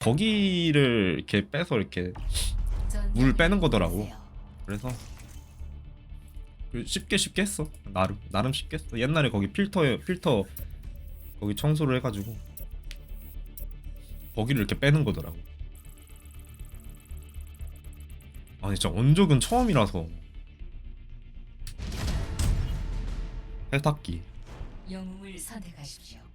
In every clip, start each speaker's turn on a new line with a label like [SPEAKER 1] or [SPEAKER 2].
[SPEAKER 1] 거기를 이렇게 빼서 이렇게 물 빼는 거더라고. 그래서 쉽게 쉽게 했어. 나름 나름 쉽게 했어. 옛날에 거기 필터 필터 거기 청소를 해가지고 거기를 이렇게 빼는 거더라고. 아니 진짜 언적은 처음이라서 세탁기
[SPEAKER 2] 영웅을 선택하십시오.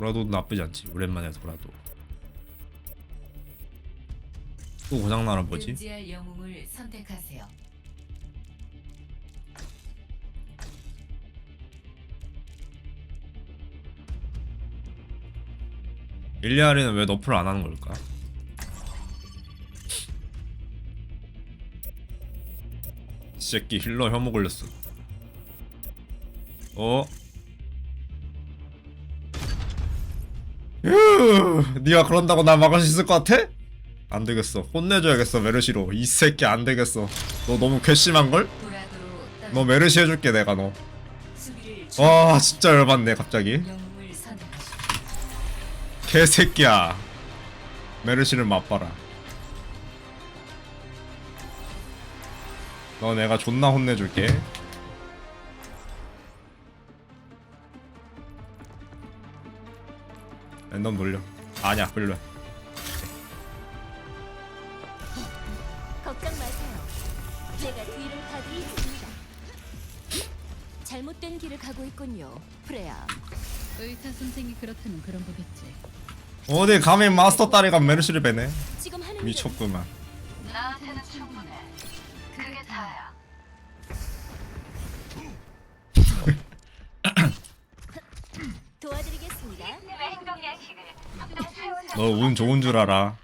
[SPEAKER 1] 돌아도 나쁘지 않지. 오랜만에 돌아도. 또 고장 나는 뭐지?
[SPEAKER 2] 금지할 영웅을 선택하세요.
[SPEAKER 1] 일리아리는 왜 너프를 안 하는 걸까? 이 새끼 힐러 혐오 걸렸어. 어? 네가 그런다고 나 막을 수 있을 것 같아? 안 되겠어. 혼내줘야겠어 메르시로. 이 새끼 안 되겠어. 너 너무 괘씸한 걸? 너 메르시 해줄게 내가 너. 와 진짜 열받네 갑자기. 개새끼야. 메르시를 맛봐라. 너 내가 존나 혼내줄게. 랜덤 돌려. 아니야, 별로야.
[SPEAKER 3] 걱정 마세요. 제가 뒤를 봐드리겠습니다. 잘못된 길을 가고 있군요, 프레야.
[SPEAKER 4] 의사 선생이 그렇다면 그런 거겠지.
[SPEAKER 1] 어디 감히 마스터 딸이가 메르시를 빼네.
[SPEAKER 3] 지금 하는
[SPEAKER 1] 미쳤구만.
[SPEAKER 2] 나한테는 충분해. 그게 다야.
[SPEAKER 1] 너 운 좋은 줄 알아.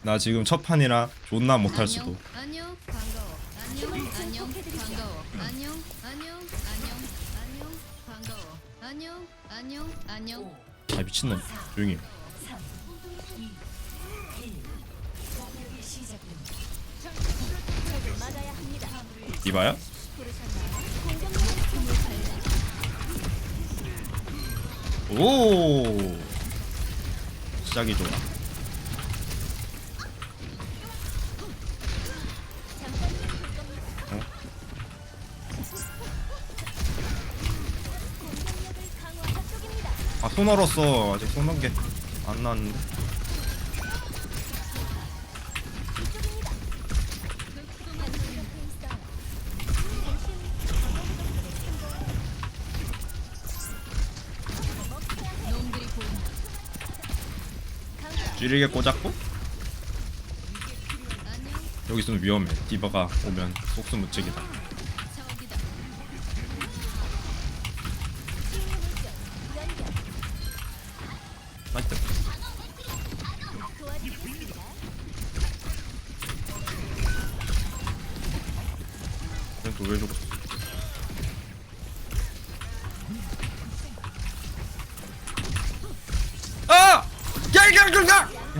[SPEAKER 1] 나 지금 첫 판이라 존나 못할 수도.
[SPEAKER 4] 안녕, 반가워. 안녕, 안녕, 반가워. 안녕, 안녕, 안녕, 안녕, 반가워. 안녕, 안녕, 안녕.
[SPEAKER 1] 아 미친놈. 조용히. 해.
[SPEAKER 2] 3, 2, 1. 공격이 시작됩니다.
[SPEAKER 3] 적을 막아야 합니다.
[SPEAKER 1] 이봐야? 오. 시작이 좋아. 어? 아손 얼었어. 아직 손 한게 안 나왔는데. 찌르게 꽂았고 여기 있으면 위험해. 디바가 오면 속수무책이다. 나이스. 또 왜 죽었어?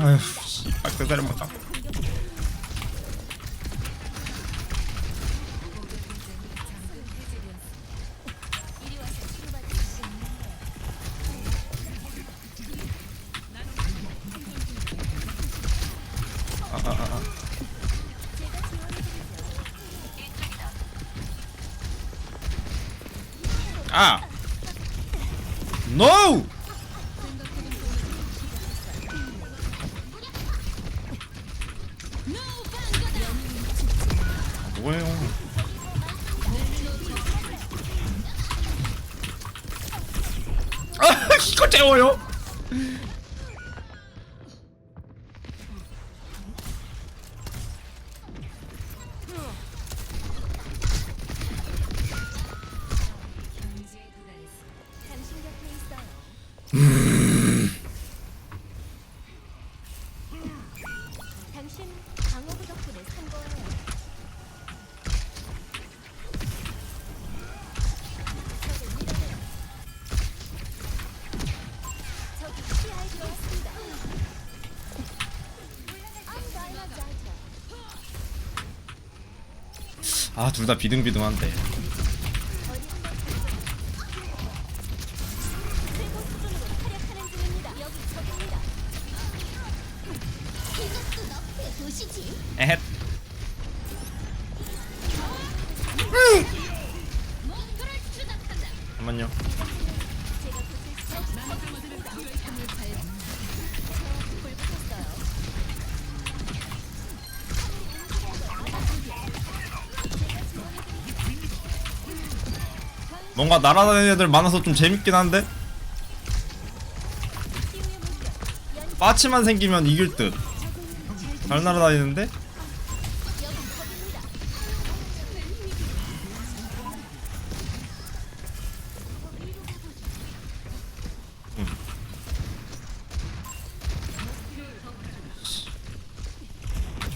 [SPEAKER 3] 해드리죠.
[SPEAKER 1] 아! NO! 아, 둘 다 비등비등한데. 뭔가 날아다니는 애들 많아서 좀 재밌긴 한데 빠치만 생기면 이길 듯. 잘 날아다니는데? 음.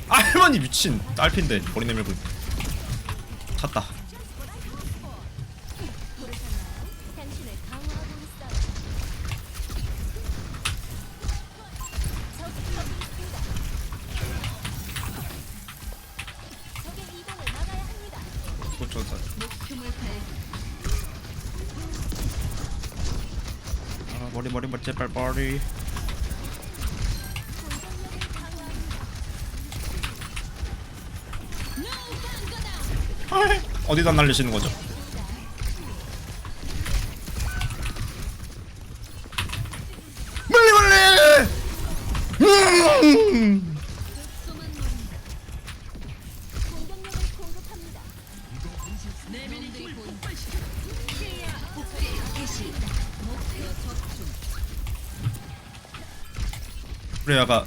[SPEAKER 1] 아, 할머니 미친 딸핀데 머리 내밀고. 찼다
[SPEAKER 3] 강화합니다.
[SPEAKER 1] 아이, 어디다 날리시는 거죠?
[SPEAKER 3] 들어왔습니다.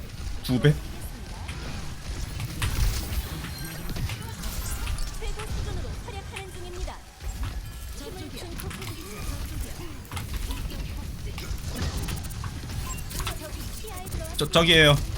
[SPEAKER 1] 저 저기에요.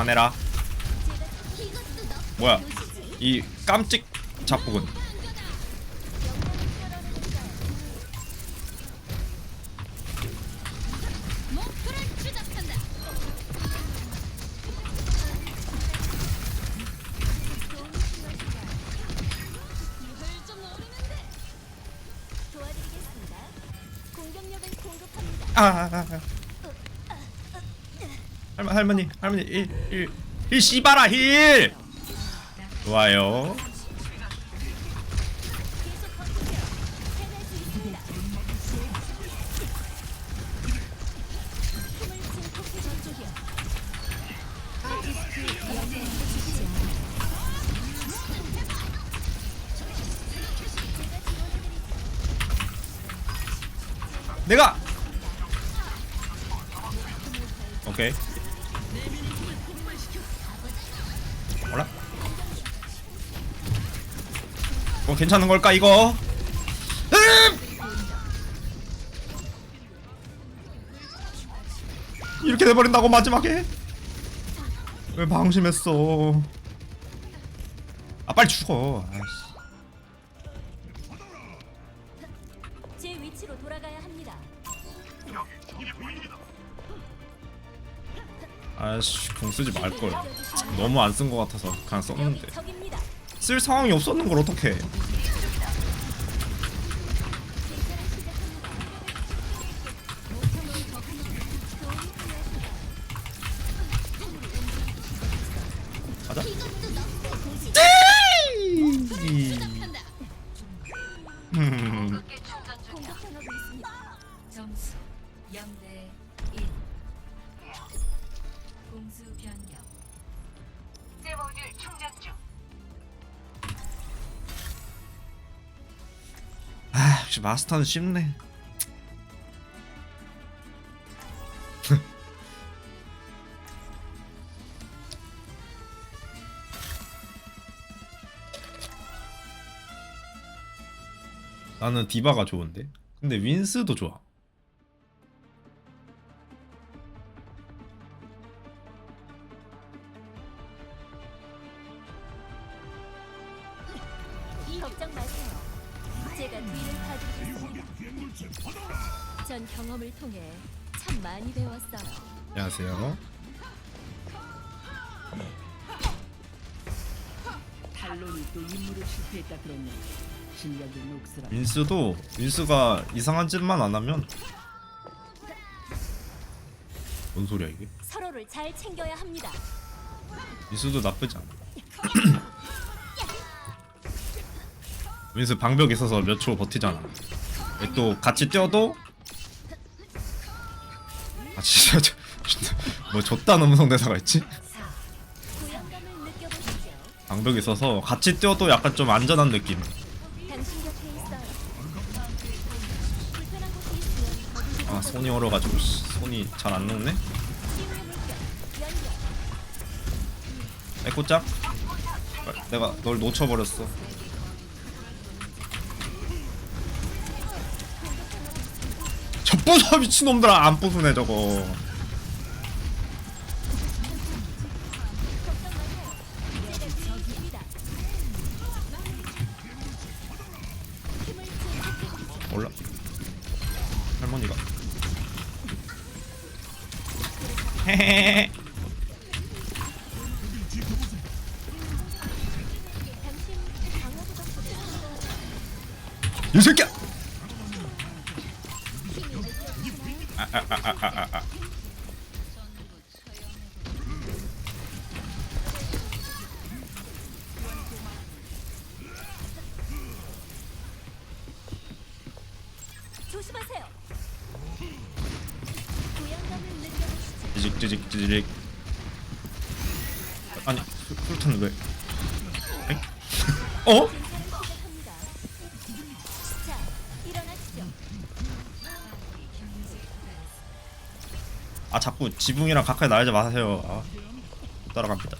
[SPEAKER 1] 그만해라. 뭐야? 이 깜찍
[SPEAKER 4] 노리는데.
[SPEAKER 3] 도와드리겠습니다. 공격력을 공급합니다.
[SPEAKER 1] 아. 할머 할머니 할머니 일일일 씨바라 힐. 좋아요. 내가 오케이 몰라 뭐 괜찮은 걸까 이거 으음! 이렇게 돼버린다고 마지막에 왜 방심했어 아 빨리 죽어 아이씨.
[SPEAKER 3] 제 위치로 돌아가야 합니다.
[SPEAKER 1] 아씨 공 쓰지 말걸 너무 안 쓴 것 같아서 그냥 썼는데. 쓸 상황이 없었는 걸 어떡해 가자. 음,
[SPEAKER 3] 공격당하고 있습니다.
[SPEAKER 2] 점수 0대 1 공수 변경. 새 모듈 충전 중.
[SPEAKER 1] 아 역시 마스터는 쉽네. 나는 디바가 좋은데. 근데 윈스도 좋아.
[SPEAKER 3] 통해 참 많이 배웠어요.
[SPEAKER 1] 안녕하세요.
[SPEAKER 5] 탈론이 또 임무를 실패했다 들었는데 실력이 녹슬어
[SPEAKER 1] 윈스도 윈스가 이상한 짓만 안 하면 뭔 소리야 이게?
[SPEAKER 3] 서로를 잘 챙겨야 합니다.
[SPEAKER 1] 윈스도 나쁘지 않아. 윈스 방벽 있어서 몇 초 버티잖아. 또 같이 뛰어도 아 진짜 저- 뭐 줬다는 음성 대사가 있지?
[SPEAKER 3] 부양감을 느껴보시죠.
[SPEAKER 1] 방벽 있어서 같이 뛰어도 약간 좀 안전한 느낌. 아 손이 얼어가지고 씨, 손이 잘 안 녹네. 에코짝? 내가 널 놓쳐버렸어. 부숴 미친놈들아 안 부수네 저거. 몰라. 할머니가. 헤헤헤. 이 새끼야.
[SPEAKER 3] 조심하세요. 부양감을 느껴보시죠.
[SPEAKER 1] 찌직 찌직 찌직. 아니 술- 술탄 왜? 엥? 어?
[SPEAKER 3] 진찰을 시작합니다. 자, 일어나시죠.
[SPEAKER 1] 아 자꾸 지붕이랑 가까이 나르지 마세요. 아, 못 따라갑니다.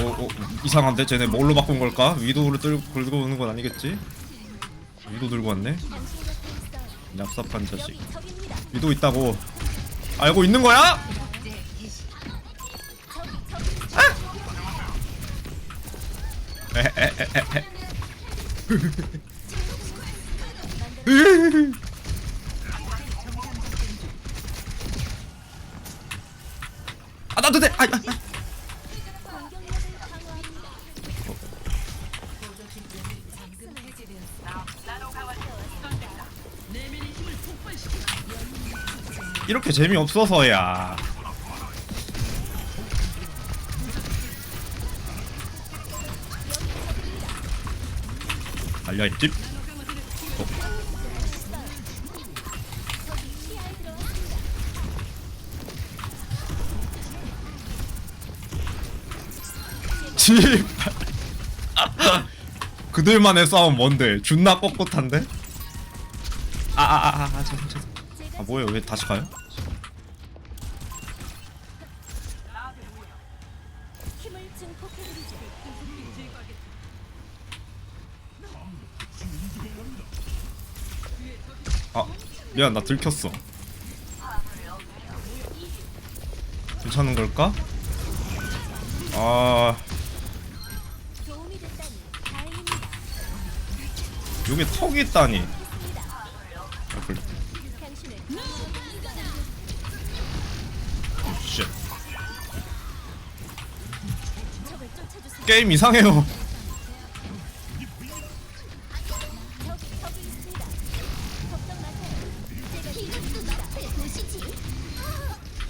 [SPEAKER 1] 오, 오 이상한데 쟤네 뭘로 바꾼 걸까? 위도우를 들, 들고 오는 건 아니겠지? 위도 들고 왔네. 얍삽한 자식. 위도 있다고 알고 있는 거야? 에헤헤헤헤. 아 나도 돼. 아, 아, 아. 이렇게 재미 없어서야. 달려 있집.
[SPEAKER 3] 저기 시야에 들어왔습니다.
[SPEAKER 1] 집. 그들만의 싸움 뭔데? 존나 꼿꼿한데? 아아아아 아, 죄송 죄송.
[SPEAKER 3] 제가
[SPEAKER 1] 아 뭐예요? 왜 다시 가요?
[SPEAKER 3] 힘을 증폭해드리죠.
[SPEAKER 1] 아 미안 나 들켰어. 괜찮은 걸까? 아. 여기 턱이 있다니. 아, 그래. 게임 이상해요.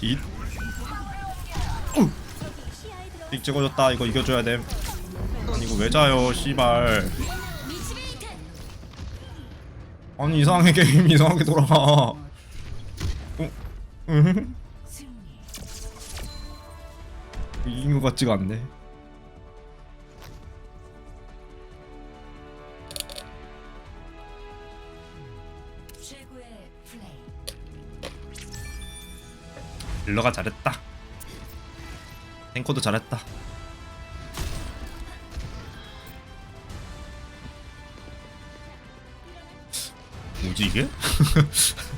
[SPEAKER 3] 이 들어.
[SPEAKER 1] 빅 찍어줬다. 이거 이겨줘야 됨. 아니 이거 왜 자요, 씨발. 아니 이상하게 게임 이상하게 돌아가. 어? 이긴 것 같지가 않네. 릴러가 잘했다. 탱커도 잘했다 뭐지 이게?